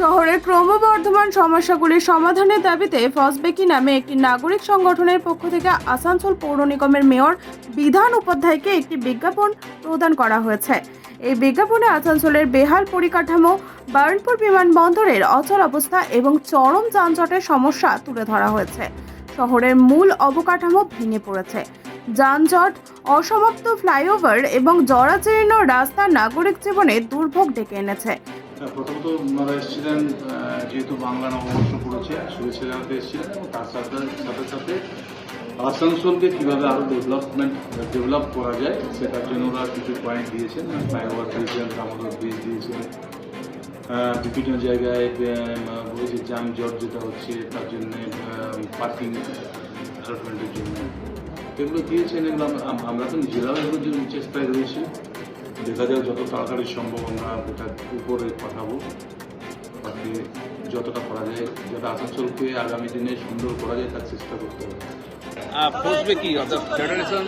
শহরের ক্রমবর্ধমান সমস্যাগুলির সমাধানের দাবিতে ফসবেকি নামে একটি নাগরিক সংগঠনের পক্ষ থেকে আসানসোল পৌর নিগমের মেয়র বিধান উপাধ্যায়কে একটি বিজ্ঞাপন প্রদান করা হয়েছে। এই বিজ্ঞাপনে আসানসোলের বেহাল পরিকাঠামো বার্নপুর বিমানবন্দরের অচল অবস্থা এবং চরম যানজটের সমস্যা তুলে ধরা হয়েছে। শহরের মূল অবকাঠামো ভেঙে পড়েছে। যানজট, অসমাপ্ত ফ্লাইওভার এবং জরাজীর্ণ রাস্তা নাগরিক জীবনে দুর্ভোগ ডেকে এনেছে। প্রথমত ওনারা এসেছিলেন যেহেতু বাংলা নববর্ষ পড়েছে, শুভেচ্ছা জানাতে এসেছিলেন এবং তার সাথে সাথে সাথে আসানসোলকে কীভাবে আরও ডেভেলপমেন্ট ডেভেলপ করা যায়, সেটার জন্য ওরা কিছু পয়েন্ট দিয়েছেন ফ্লাইওভার দিয়েছেন দামোদর ব্রিজ দিয়েছেন বিভিন্ন জায়গায় বলেছে যানজট যেটা হচ্ছে, তার জন্যে পার্কিং ডেভেলপমেন্টের জন্য। এগুলো দিয়েছেন এগুলো আমরা তো নিজেরাও এগুলো জন্য চেষ্টায় রয়েছি। দেখা যাক যত তাড়াতাড়ি সম্ভব আমরা এটা উপরে পাঠাবো বাকি যতটা করা যায়, যাতে আসানসোলকে আগামী দিনে সুন্দর করা যায়, তার চেষ্টা করতে হবে। ফোর্সবেকি অর্থাৎ federation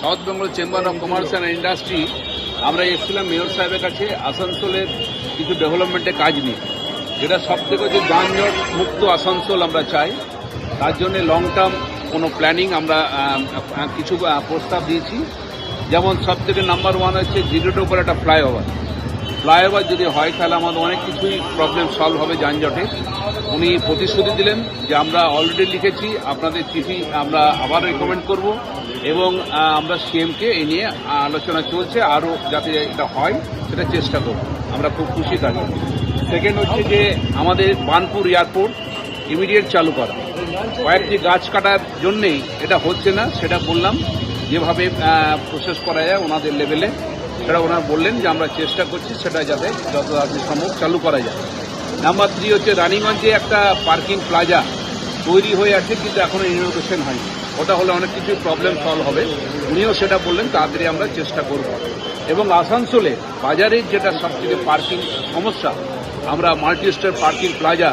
south Bengal chamber of commerce and industry আমরা এসেছিলাম মেয়র সাহেবের কাছে, আসানসোলের কিছু ডেভেলপমেন্টের কাজ নিয়ে। যেটা সব থেকে হচ্ছে যানজট মুক্ত আসানসোল আমরা চাই, তার জন্য লং টার্ম কোনো প্ল্যানিং আমরা কিছু প্রস্তাব দিয়েছি। যেমন সব থেকে নাম্বার ওয়ান হচ্ছে জিরোটের উপর একটা ফ্লাইওভার ফ্লাইওভার যদি হয় তাহলে আমাদের অনেক কিছুই প্রবলেম সলভ হবে যানজটে। উনি প্রতিশ্রুতি দিলেন যে আমরা অলরেডি লিখেছি, আপনাদের চিঠি আমরা আবার রেকমেন্ড করব এবং আমরা সিএমকে এ নিয়ে আলোচনা চলছে, আরও যাতে এটা হয়, সেটা চেষ্টা করব। আমরা খুব খুশি থাকি সেকেন্ড হচ্ছে যে আমাদের বানপুর এয়ারপোর্ট ইমিডিয়েট চালু করা। কয়েকটি গাছ কাটার জন্যেই এটা হচ্ছে না, সেটা বললাম। যেভাবে প্রসেস করা যায় ওনাদের লেভেলে সেটা ওনারা বললেন যে আমরা চেষ্টা করছি সেটা যাতে যত সম্ভব চালু করা যায়। নাম্বার থ্রি হচ্ছে রানীগঞ্জে একটা পার্কিং প্লাজা তৈরি হয়ে আছে, কিন্তু এখনও ইনোভেশন হয়নি। ওটা হলে অনেক কিছু প্রবলেম সলভ হবে। উনিও সেটা বললেন, তাড়াতাড়ি আমরা চেষ্টা করব। এবং আসানসোলে বাজারের যেটা সবথেকে পার্কিং সমস্যা, আমরা মাল্টি স্টোর পার্কিং প্লাজা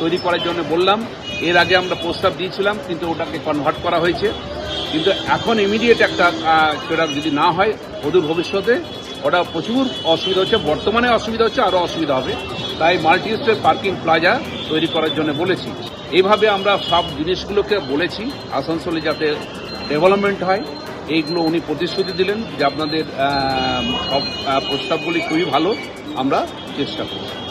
তৈরি করার জন্য বললাম। এর আগে আমরা প্রস্তাব দিয়েছিলাম, কিন্তু ওটাকে কনভার্ট করা হয়েছে। কিন্তু এখন ইমিডিয়েট একটা সেটা যদি না হয়, অদূর ভবিষ্যতে ওটা প্রচুর অসুবিধা হচ্ছে, বর্তমানে অসুবিধা হচ্ছে, আরও অসুবিধা হবে। তাই মাল্টি স্টোর পার্কিং প্লাজা তৈরি করার জন্য বলেছি। এইভাবে আমরা সব জিনিসগুলোকে বলেছি, আসানসোলে যাতে ডেভেলপমেন্ট হয়, এইগুলো উনি প্রতিশ্রুতি দিলেন যে আপনাদের সব প্রস্তাবগুলি খুবই ভালো, আমরা চেষ্টা করব।